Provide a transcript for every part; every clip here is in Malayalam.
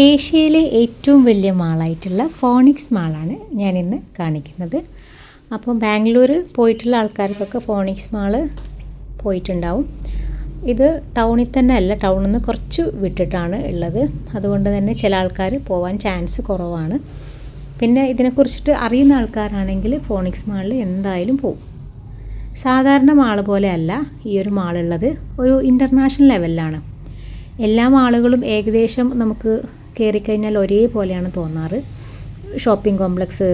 ഏഷ്യയിലെ ഏറ്റവും വലിയ മാളായിട്ടുള്ള ഫോണിക്സ് മാളാണ് ഞാനിന്ന് കാണിക്കുന്നത്. അപ്പോൾ ബാംഗ്ലൂർ പോയിട്ടുള്ള ആൾക്കാർക്കൊക്കെ ഫോണിക്സ് മാൾ പോയിട്ടുണ്ടാവും. ഇത് ടൗണിൽ തന്നെ അല്ല ടൗണിൽ നിന്ന് കുറച്ച് വിട്ടിട്ടാണ് ഉള്ളത്. അതുകൊണ്ട് തന്നെ ചില ആൾക്കാർ പോകാൻ ചാൻസ് കുറവാണ്. പിന്നെ ഇതിനെക്കുറിച്ചിട്ട് അറിയുന്ന ആൾക്കാരാണെങ്കിൽ ഫോണിക്സ് മാളിൽ എന്തായാലും പോകും സാധാരണ മാൾ പോലെ അല്ല ഈ ഒരു മാളുള്ളത്. ഒരു ഇന്റർനാഷണൽ ലെവലിലാണ്. എല്ലാ മാളുകളും ഏകദേശം നമുക്ക് കയറിക്കഴിഞ്ഞാൽ ഒരേപോലെയാണ് തോന്നാറ്. ഷോപ്പിംഗ് കോംപ്ലക്സ്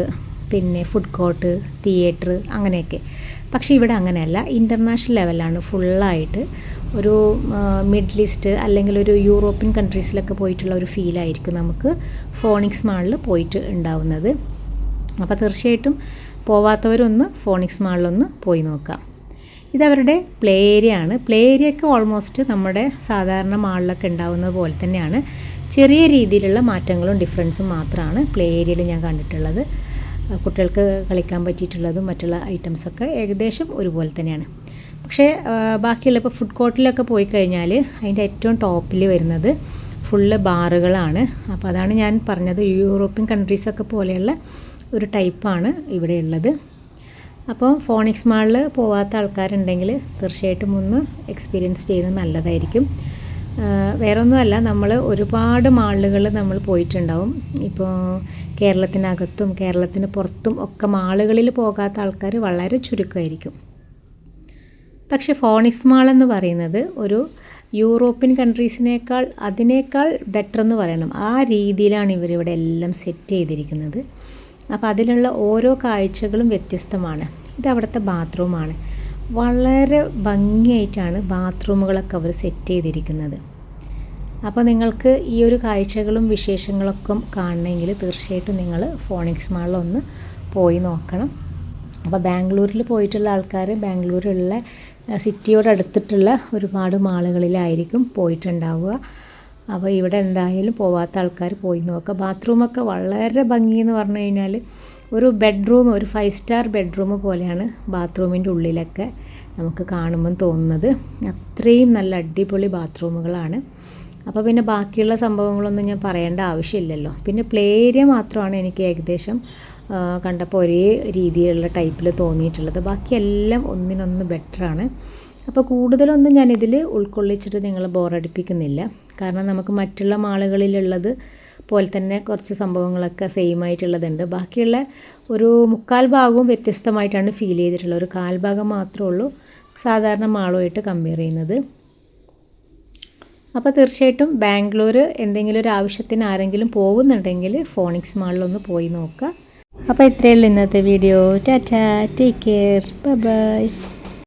പിന്നെ ഫുഡ് കോർട്ട് തിയേറ്റർ അങ്ങനെയൊക്കെ. പക്ഷേ ഇവിടെ അങ്ങനെയല്ല. ഇന്റർനാഷണൽ ലെവലാണ് ഫുള്ളായിട്ട് ഒരു മിഡ് ലിസ്റ്റ് അല്ലെങ്കിൽ ഒരു യൂറോപ്യൻ കൺട്രീസിലൊക്കെ പോയിട്ടുള്ള ഒരു ഫീലായിരിക്കും നമുക്ക് ഫോണിക്സ് മാളിൽ പോയിട്ട് ഉണ്ടാവുന്നത്. അപ്പോൾ തീർച്ചയായിട്ടും പോവാത്തവരൊന്ന് ഫോണിക്സ് മാളിലൊന്ന് പോയി നോക്കാം. ഇതവരുടെ പ്ലേ ഏരിയ ആണ് പ്ലേ ഏരിയ ഒക്കെ ഓൾമോസ്റ്റ് നമ്മുടെ സാധാരണ മാളിലൊക്കെ ഉണ്ടാവുന്നത് പോലെ തന്നെയാണ്. ചെറിയ രീതിയിലുള്ള മാറ്റങ്ങളും ഡിഫറൻസും മാത്രമാണ് പ്ലേ ഏരിയയിൽ ഞാൻ കണ്ടിട്ടുള്ളത്. കുട്ടികൾക്ക് കളിക്കാൻ പറ്റിയിട്ടുള്ളതും മറ്റുള്ള ഐറ്റംസൊക്കെ ഏകദേശം ഒരുപോലെ തന്നെയാണ്. പക്ഷേ ബാക്കിയുള്ള ഇപ്പോൾ ഫുഡ് കോർട്ടിലൊക്കെ പോയി കഴിഞ്ഞാൽ അതിന്റെ ഏറ്റവും ടോപ്പിൽ വരുന്നത് ഫുള്ള് ബാറുകളാണ്. അപ്പോൾ അതാണ് ഞാൻ പറഞ്ഞത്. യൂറോപ്യൻ കൺട്രീസൊക്കെ പോലെയുള്ള ഒരു ടൈപ്പാണ് ഇവിടെ ഉള്ളത്. അപ്പോൾ ഫോണിക്സ് മാളിൽ പോവാത്ത ആൾക്കാരുണ്ടെങ്കിൽ തീർച്ചയായിട്ടും ഒന്ന് എക്സ്പീരിയൻസ് ചെയ്യുന്നത് നല്ലതായിരിക്കും. വേറെ ഒന്നുമല്ല നമ്മൾ ഒരുപാട് മാളുകൾ നമ്മൾ പോയിട്ടുണ്ടാവും. ഇപ്പോൾ കേരളത്തിനകത്തും കേരളത്തിന് പുറത്തും ഒക്കെ മാളുകളിൽ പോകാത്ത ആൾക്കാർ വളരെ ചുരുക്കമായിരിക്കും. പക്ഷേ ഫോണിക്സ് മാൾ എന്ന് പറയുന്നത് ഒരു യൂറോപ്യൻ കൺട്രീസിനേക്കാൾ അതിനേക്കാൾ ബെറ്റർ എന്ന് പറയണം. ആ രീതിയിലാണ് ഇവരിവിടെ എല്ലാം സെറ്റ് ചെയ്തിരിക്കുന്നത്. അപ്പോൾ അതിലുള്ള ഓരോ കാഴ്ചകളും വ്യത്യസ്തമാണ്. ഇത് അവിടുത്തെ ബാത്റൂമാണ് വളരെ ഭംഗിയായിട്ടാണ് ബാത്റൂമുകളൊക്കെ അവർ സെറ്റ് ചെയ്തിരിക്കുന്നത്. അപ്പോൾ നിങ്ങൾക്ക് ഈ ഒരു കാഴ്ചകളും വിശേഷങ്ങളൊക്കെ കാണണമെങ്കിൽ തീർച്ചയായിട്ടും നിങ്ങൾ ഫോണിക്സ് മാളിലൊന്ന് പോയി നോക്കണം. അപ്പോൾ ബാംഗ്ലൂരിൽ പോയിട്ടുള്ള ആൾക്കാർ ബാംഗ്ലൂരിലുള്ള സിറ്റിയോട് അടുത്തിട്ടുള്ള ഒരുപാട് മാളുകളിലായിരിക്കും പോയിട്ടുണ്ടാവുക. അപ്പോൾ ഇവിടെ എന്തായാലും പോവാത്ത ആൾക്കാർ പോയി നോക്കുക ബാത്റൂമൊക്കെ വളരെ ഭംഗിയെന്ന് പറഞ്ഞു കഴിഞ്ഞാൽ ഒരു ബെഡ്റൂം ഒരു ഫൈവ് സ്റ്റാർ ബെഡ്റൂം പോലെയാണ് ബാത്റൂമിന്റെ ഉള്ളിലൊക്കെ നമുക്ക് കാണുമ്പം തോന്നുന്നത്. അത്രയും നല്ല അടിപൊളി ബാത്റൂമുകളാണ് അപ്പോൾ പിന്നെ ബാക്കിയുള്ള സംഭവങ്ങളൊന്നും ഞാൻ പറയേണ്ട ആവശ്യമില്ലല്ലോ. പിന്നെ പ്ലേ ഏരിയ മാത്രമാണ് എനിക്ക് ഏകദേശം കണ്ടപ്പോൾ ഒരേ രീതിയിലുള്ള ടൈപ്പിൽ തോന്നിയിട്ടുള്ളത്. ബാക്കിയെല്ലാം ഒന്നിനൊന്ന് ബെറ്ററാണ് അപ്പോൾ കൂടുതലൊന്നും ഞാനിതിൽ ഉൾക്കൊള്ളിച്ചിട്ട് നിങ്ങളെ ബോറടിപ്പിക്കുന്നില്ല കാരണം നമുക്ക് മറ്റുള്ള മാളുകളിലുള്ളത് പോലെ തന്നെ കുറച്ച് സംഭവങ്ങളൊക്കെ സെയിം ആയിട്ടുള്ളതുണ്ട്. ബാക്കിയുള്ള ഒരു മുക്കാൽ ഭാഗവും വ്യത്യസ്തമായിട്ടാണ് ഫീൽ ചെയ്തിട്ടുള്ളത്. ഒരു കാൽഭാഗം മാത്രമേ ഉള്ളൂ സാധാരണ മാളുമായിട്ട് കമ്പയർ ചെയ്യുന്നത്. അപ്പോൾ തീർച്ചയായിട്ടും ബാംഗ്ലൂർ എന്തെങ്കിലും ഒരു ആവശ്യത്തിന് ആരെങ്കിലും പോകുന്നുണ്ടെങ്കിൽ ഫോണിക്സ് മാളിലൊന്ന് പോയി നോക്കുക. അപ്പോൾ ഇത്രയേ ഉള്ളൂ ഇന്നത്തെ video tata take care bye